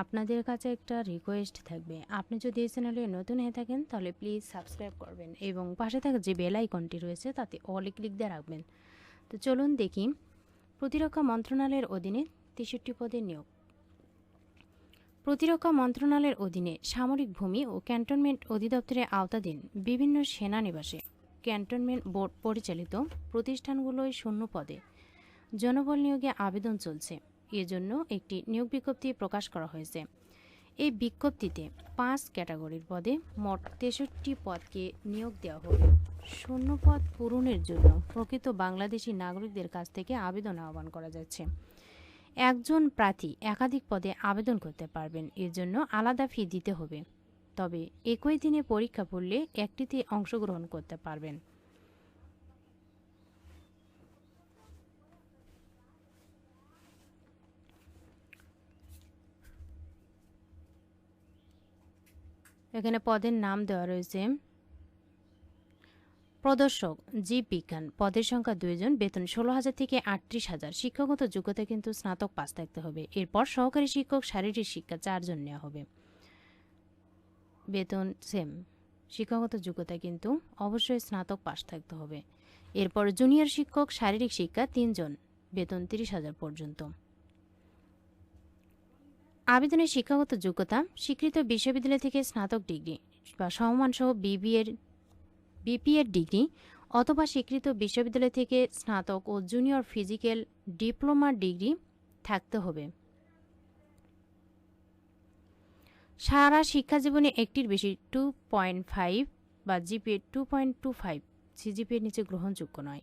আপনাদের কাছে একটা রিকোয়েস্ট থাকবে। আপনি যদি এই চ্যানেলে নতুন হয়ে থাকেন, তাহলে প্লিজ সাবস্ক্রাইব করবেন এবং পাশে থাকা যে বেল আইকনটি রয়েছে, তাতে অলে ক্লিক দিয়ে রাখবেন। তো চলুন দেখি, প্রতিরক্ষা মন্ত্রণালয়ের অধীনে তেষট্টি পদে নিয়োগ। প্রতিরক্ষা মন্ত্রণালয়ের অধীনে সামরিক ভূমি ও ক্যান্টনমেন্ট অধিদপ্তরের আওতাধীন বিভিন্ন সেনানিবাসে ক্যান্টনমেন্ট বোর্ড পরিচালিত প্রতিষ্ঠানগুলোয় শূন্য পদে। জনবল নিয়োগে আবেদন চলছে। এজন্য একটি নিয়োগ বিজ্ঞপ্তি প্রকাশ করা হয়েছে। এই বিজ্ঞপ্তিতে পাঁচ ক্যাটাগরির পদে মোট তেষট্টি পদকে নিয়োগ দেওয়া হবে। শূন্য পদ পূরণের জন্য প্রকৃত বাংলাদেশি নাগরিকদের কাছ থেকে আবেদন আহ্বান করা যাচ্ছে। একজন প্রার্থী একাধিক পদে আবেদন করতে পারবেন, এর জন্য আলাদা ফি দিতে হবে। তবে একই দিনে পরীক্ষা পড়লে একটিতে অংশগ্রহণ করতে পারবেন। এখানে পদের নাম দেওয়া রয়েছে প্রদর্শক জীব বিজ্ঞান। পদের সংখ্যা দুইজন, বেতন ষোলো হাজার থেকে আটত্রিশ হাজার শিক্ষাগত যোগ্যতা কিন্তু স্নাতক পাস থাকতে হবে। এরপর সহকারী শিক্ষক, শারীরিক শিক্ষা চারজন নেওয়া হবে। বেতন সেম শিক্ষাগত যোগ্যতা কিন্তু অবশ্যই স্নাতক পাস থাকতে হবে। এরপর জুনিয়র শিক্ষক, শারীরিক শিক্ষা তিনজন, বেতন তিরিশ হাজার পর্যন্ত। আবেদনের শিক্ষাগত যোগ্যতা, স্বীকৃত বিশ্ববিদ্যালয় থেকে স্নাতক ডিগ্রি বা সমমানসহ বিবিএর, বিপিএর ডিগ্রি অথবা স্বীকৃত বিশ্ববিদ্যালয় থেকে স্নাতক ও জুনিয়র ফিজিক্যাল ডিপ্লোমা ডিগ্রি থাকতে হবে। সারা শিক্ষা জীবনে একটির বেশি টু পয়েন্ট ফাইভ বা GPA two point two five, সিজিপিএর নিচে গ্রহণযোগ্য নয়।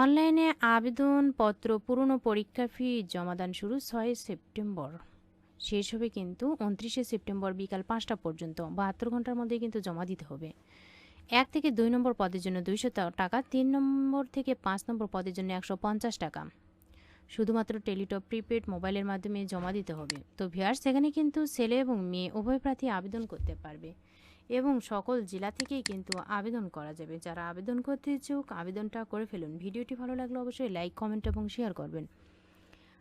অনলাইনে আবেদনপত্র পুরনো পরীক্ষা ফি জমাদান শুরু ছয় সেপ্টেম্বর। শেষ হবে কিন্তু উনত্রিশে সেপ্টেম্বর বিকাল পাঁচটা পর্যন্ত। বাহাত্তর ঘণ্টার মধ্যে কিন্তু জমা দিতে হবে। এক থেকে দুই নম্বর পদের জন্য দুইশো টাকা, তিন নম্বর থেকে পাঁচ নম্বর পদের জন্য একশো পঞ্চাশ টাকা। শুধুমাত্র টেলিটপ প্রিপেড মোবাইলের মাধ্যমে জমা দিতে হবে। তো ভিয়ার সেখানে কিন্তু ছেলে এবং মেয়ে উভয় প্রার্থী আবেদন করতে পারবে। এবং সকল জেলা থেকেই কিন্তু আবেদন করা যাবে। যারা আবেদন করতে ইচ্ছুক, আবেদনটা করে ফেলুন। ভিডিওটি ভালো লাগলে অবশ্যই লাইক, কমেন্ট এবং শেয়ার করবেন।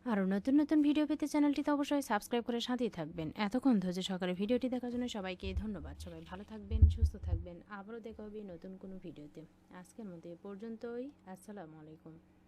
আরও নতুন নতুন ভিডিও পেতে চ্যানেলটিতে অবশ্যই সাবস্ক্রাইব করে সাথেই থাকবেন। এতক্ষণ ধৈর্য সহকারে ভিডিওটি দেখার জন্য সবাইকে ধন্যবাদ। সবাই ভালো থাকবেন, সুস্থ থাকবেন। আবারও দেখা হবে নতুন কোনো ভিডিওতে। আজকের মতো এ পর্যন্তই। আসসালামু আলাইকুম।